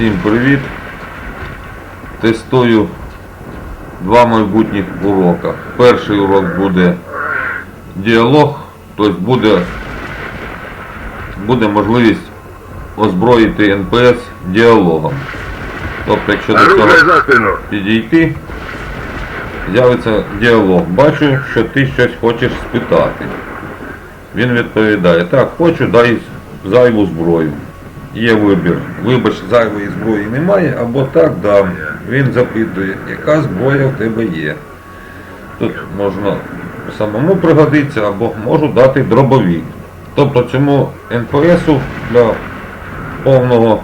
Всім привіт! Тестую два майбутніх урока. Перший урок буде діалог, тобто буде, буде можливість озброїти НПС діалогом. Тобто, якщо до цього підійти, з'явиться діалог. Бачу, що ти щось хочеш спитати. Він відповідає, так, хочу, дай зайву зброю. Є вибір. Вибач, зайвої зброї немає, або так дам. Він запитує, яка зброя в тебе є. Тут можна самому пригодитися, або можу дати дробовик. Тобто цьому НПСу для повного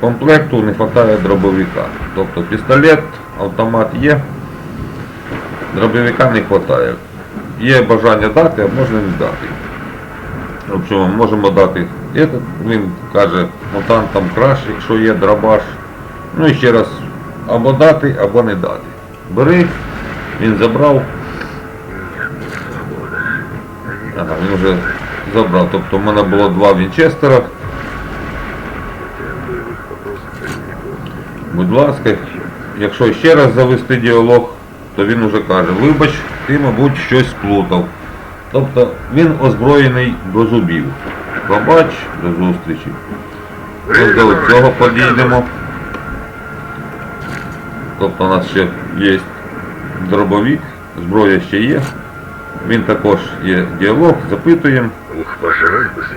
комплекту не вистачає дробовика. Тобто пістолет, автомат є, дробовика не вистачає. Є бажання дати, а можна не дати. В общем, можемо дати. Этот, він каже, мутантам краще, якщо є дробаш. Ну і ще раз, або дати, або не дати. Бери, він забрав. Ага, він вже забрав. Тобто в мене було два Вінчестера. Будь ласка, якщо ще раз завести діалог, то він уже каже, вибач, ти, мабуть, щось сплутав. Тобто він озброєний до зубів. Пробач, до зустрічі. Ось до цього підійдемо. Тобто у нас ще є дробовик, зброя ще є. Він також є діалог, запитуємо.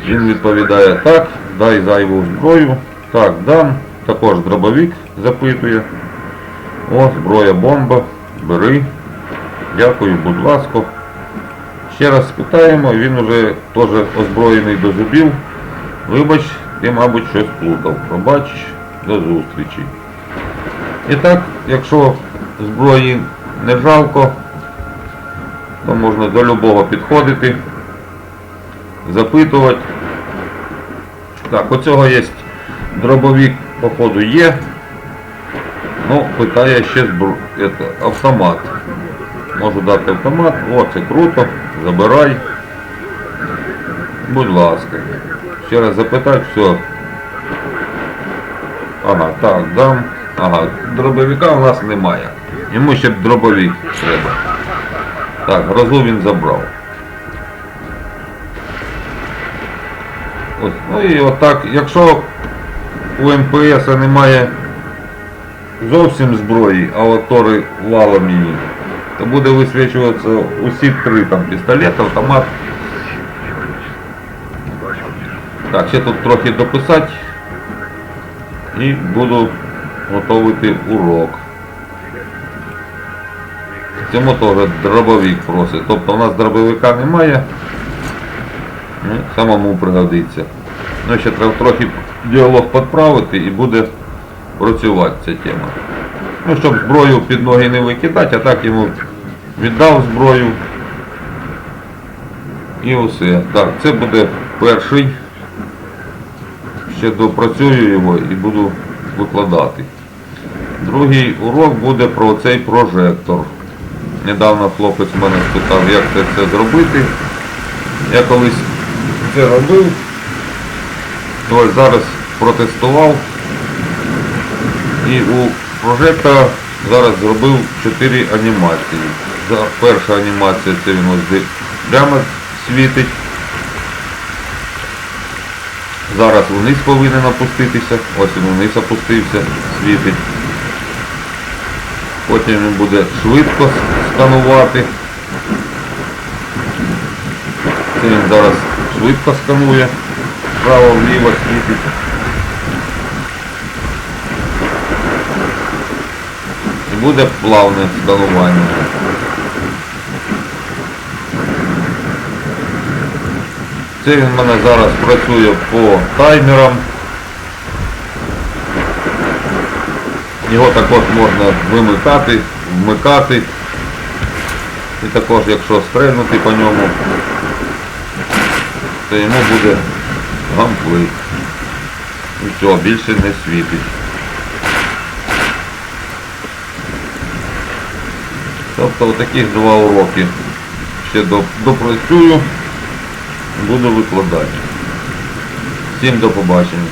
Він відповідає так, дай зайву зброю. Так, дам. Також дробовик запитує. О, зброя бомба. Бери. Дякую, будь ласка. Ще раз спитаємо, він уже теж озброєний до зубів. Вибач, ти, мабуть, щось плутав. Пробач, до зустрічі. І так, якщо зброї не жалко, то можна до любого підходити запитувати. Так, у цього є дробовик, походу, є. Ну, питає ще збро... автомат. Можу дати автомат. О, це круто. Забирай. Будь ласка. Ще раз запитати, все. Ага, так, дам. Ага, дробовика у нас немає. Йому ще б дробовик треба. Так, грозу він забрав. Ось, ну і отак, якщо у МПС немає зовсім зброї, а от валом її, то буде висвічуватися усі три там пістолет, автомат. Так, ще тут трохи дописати і буду готувати урок. Цьому теж дробовик просить. Тобто у нас дробовика немає. Ну, самому пригодиться. Ну, ще треба трохи діалог підправити і буде працювати ця тема. Ну, щоб зброю під ноги не викидати, а так йому віддав зброю. І все. Так, це буде перший. Ще допрацюю його і буду викладати. Другий урок буде про цей прожектор. Недавно хлопець мене спитав, як це все зробити. Я колись це робив. Ось зараз протестував. І у прожектора зараз зробив 4 анімації. Перша анімація це він ось прямо світить. Зараз вниз повинен опуститися. Ось він вниз опустився, світить. Потім він буде швидко сканувати. Це він зараз швидко сканує. Вправо-вліво світить. Буде плавне сканування. Це він в мене зараз працює по таймерам. Його також можна вимикати, вмикати. І також якщо стрельнути по ньому, то йому буде гамплик. І все, більше не світить. Тобто отаких два уроки. Ще допрацюю, буду викладати. Всім до побачення.